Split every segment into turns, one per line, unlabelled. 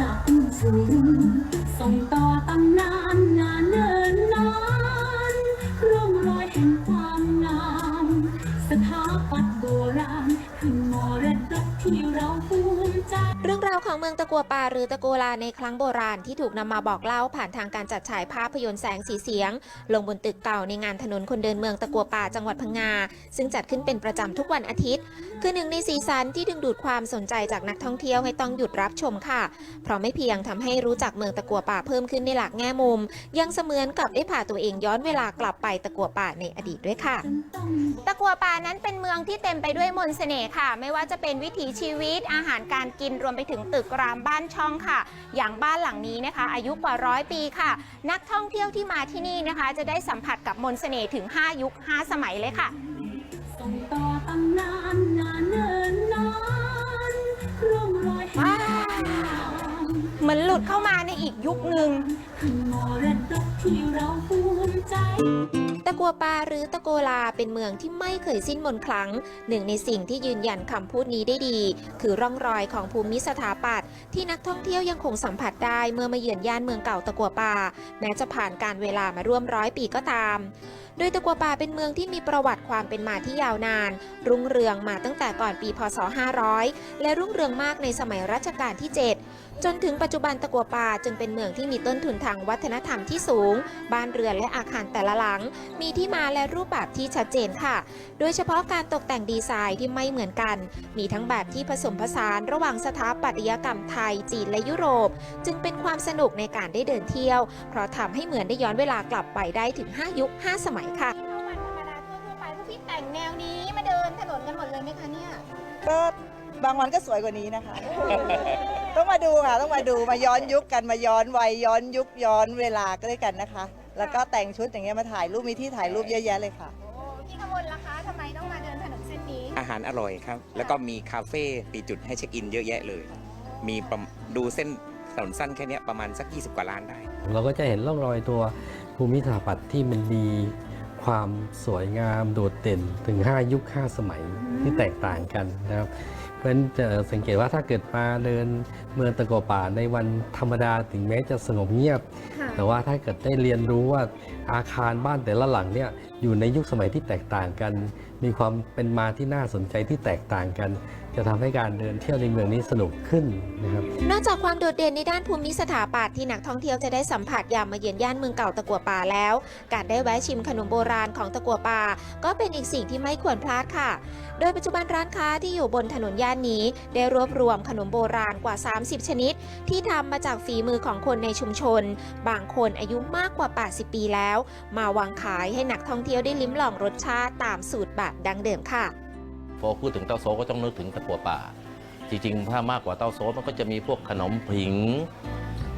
จากรุ่นสู่รุ่นส่งต่อตำนานนานเนินนานร่องรอยแห่งความงาม
ของเมืองตะกัวป่าหรือตะโกลาในครั้งโบราณที่ถูกนำมาบอกเล่าผ่านทางการจัดฉายภาพยนตร์แสงสีเสียง ลงบนตึกเก่าในงานถนนคนเดินเมืองตะกัวป่าจังหวัดพังงา ซึ่งจัดขึ้นเป็นประจำทุกวันอาทิตย์ คือหนึ่งในสีสันที่ดึงดูดความสนใจจากนักท่องเที่ยวให้ต้องหยุดรับชมค่ะ เพราะไม่เพียงทำให้รู้จักเมืองตะกัวป่าเพิ่มขึ้นในหลากแง่มุม ยังเสมือนกับได้พาตัวเองย้อนเวลากลับไปตะกัวป่าในอดีตด้วยค่ะ ตะกัวป่านั้นเป็นเมืองที่เต็มไปด้วยมนต์เสน่ห์ค่ะ ไม่ว่าจะเป็นวิถีชีวิตอาหารการกินรวมไปถึงตึกกรามบ้านช่องค่ะ อย่างบ้านหลังนี้นะคะ อายุกว่าร้อยปีค่ะ นักท่องเที่ยวที่มาที่นี่นะคะ จะได้สัมผัสกับมนต์เสน่ห์ถึง 5 ยุค 5 สมัยเลยค่ะ
ส่งต่อตำนานนานเนินนานร่องรอยแห่งคว
เหมือนหลุดเข้ามาในอีกยุคหนึ่ง
คือมรดกที่เราภูมิใตั
วปาหรือตะโกลาเป็นเมืองที่ไม่เคยสิ้นมนครั้ง หนึ่งในสิ่งที่ยืนยันคำพูดนี้ได้ดี คือร่องรอยของภูมิสถาปัตย์ที่นักท่องเที่ยวยังคงสัมผัสได้เมื่อมาเยือนย่านเมืองเก่าตะกัวปาแม้จะผ่านการเวลามาร่วมร้อยปีก็ตาม โดยตะกัวป่าเป็นเมืองที่มีประวัติความเป็นมาที่ยาวนาน รุ่งเรืองมาตั้งแต่ก่อนปีพศ 500 และรุ่งเรืองมากในสมัยรัชกาลที่ 7 จนถึงปัจจุบันตะกัวป่าจึงเป็นเมืองที่มีต้นทุนทางวัฒนธรรมที่สูง บ้านเรือนและอาคารแต่ละหลัง มีที่มาและรูปแบบที่ชัดเจนค่ะ โดยเฉพาะการตกแต่งดีไซน์ที่ไม่เหมือนกัน มีทั้งแบบที่ผสมผสานระหว่างสถาปัตยกรรมไทย จีนและยุโรป จึงเป็นความสนุกในการได้เดินเที่ยว เพราะทำให้เหมือนได้ย้อนเวลากลับไปได้ถึง 5 ยุค 5 สมัยค่ะ
วันธรรมดาทั่วๆไปพวกพี่แต่งแนวนี้มาเดินถนนกันหมดเลยไหมคะเนี่ย
ก็บางวันก็สวยกว่านี้นะคะ ต้องมาดูค่ะ ต้องมาดูมาย้อนยุคกันมาย้อนวัยย้อนยุคย้อนเวลาก็ด้วยกันนะคะ แล้วก็แต่งชุดอย่างเงี้ยมาถ่ายรูปมีที่ถ่ายรูปเยอะแยะเลยค่ะ
โอ้พี่ขมลล่ะคะทำไมต้องมาเดินถนนเส้นนี้
อาหารอร่อยครับ แล้วก็มีคาเฟ่ปีจุดให้เช็คอินเยอะแยะเลย มีประมดูเส้นถนนสั้นแค่เนี้ยประมาณสัก 20 กว่าล้านได้
เราก็จะเห็นร่องรอยตัวภูมิสถาปัตย์ที่มันมี ความสวยงามโดดเด่นถึง 5 ยุค 5 สมัยที่แตกต่างกันนะครับ เพราะฉะนั้นจะสังเกตว่าถ้าเกิดมาเดินเมืองตะกัวป่าในวันธรรมดาถึงแม้จะสงบเงียบ แต่ว่าถ้าเกิดได้เรียนรู้ว่าอาคารบ้านแต่ละหลังเนี่ยอยู่ในยุคสมัยที่แตกต่างกัน มีความเป็นมาที่น่าสนใจที่แตกต่างกัน จะทำให้การเดินเที่ยวในเมืองนี้สนุกขึ้นนะครับ
นอกจากความโดดเด่นในด้านภูมิสถาปัตย์ที่นักท่องเที่ยวจะได้สัมผัสยามมาเยือนย่านเมืองเก่าตะกัวป่าแล้ว การได้แวะชิมขนมโบราณของตะกัวป่า ก็เป็นอีกสิ่งที่ไม่ควรพลาดค่ะ โดยปัจจุบันร้านค้าที่อยู่บนถนนย่านนี้ ได้รวบรวมขนมโบราณกว่า 30 ชนิด ที่ทำมาจากฝีมือของคนในชุมชน บางคนอายุมากกว่า 80 ปีแล้ว มาวางขายให้นักท่องเที่ยวได้ลิ้มลองรสชาติตามสูตรแบบดังเดิมค่ะ
พอพูดถึงเต้าโซก็ต้องนึกถึงตะกั่วป่า จริงๆ ถ้ามากกว่าเต้าโซมันก็จะมีพวกขนมผิง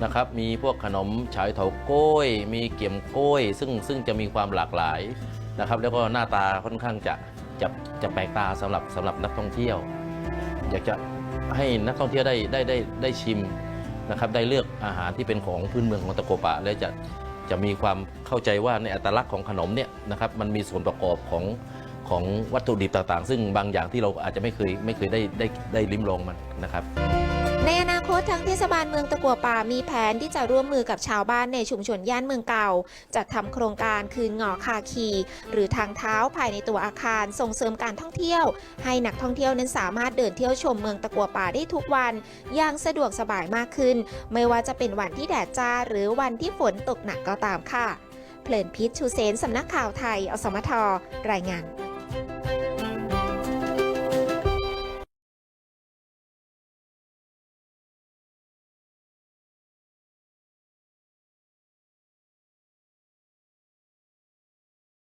นะครับ มีพวกขนมฉายเถาโก้ย มีเกี่ยมโก้ย ซึ่งซึ่งจะมีความหลากหลายนะครับ แล้วก็หน้าตาค่อนข้างจะจะจะแปลกตาสำหรับสำหรับนักท่องเที่ยว อยากจะให้นักท่องเที่ยวได้ได้ได้ได้ชิมนะครับ ได้เลือกอาหารที่เป็นของพื้นเมืองของตะโกป่าและจะจะมีความเข้าใจว่าในอัตลักษณ์ของขนมเนี่ยนะครับมันมีส่วนประกอบของ ของวัตถุดิบต่างๆ ซึ่งบางอย่างที่เราอาจจะไม่เคยไม่เคยได้ได้ได้ลิ้มลองมันนะครับ
ในอนาคตทางเทศบาลเมืองตะกัวป่ามีแผนที่จะร่วมมือกับชาวบ้านในชุมชนย่านเมืองเก่า จัดทำโครงการคืนหงอคาคี หรือทางเท้าภายในตัวอาคารส่งเสริมการท่องเที่ยว ให้นักท่องเที่ยวนั้นสามารถเดินเที่ยวชมเมืองตะกัวป่าได้ทุกวันอย่างสะดวกสบายมากขึ้น ไม่ว่าจะเป็นวันที่แดดจ้าหรือวันที่ฝนตกหนักก็ตามค่ะ เพลินพิษชูเซนสำนักข่าวไทย อสมทรายงาน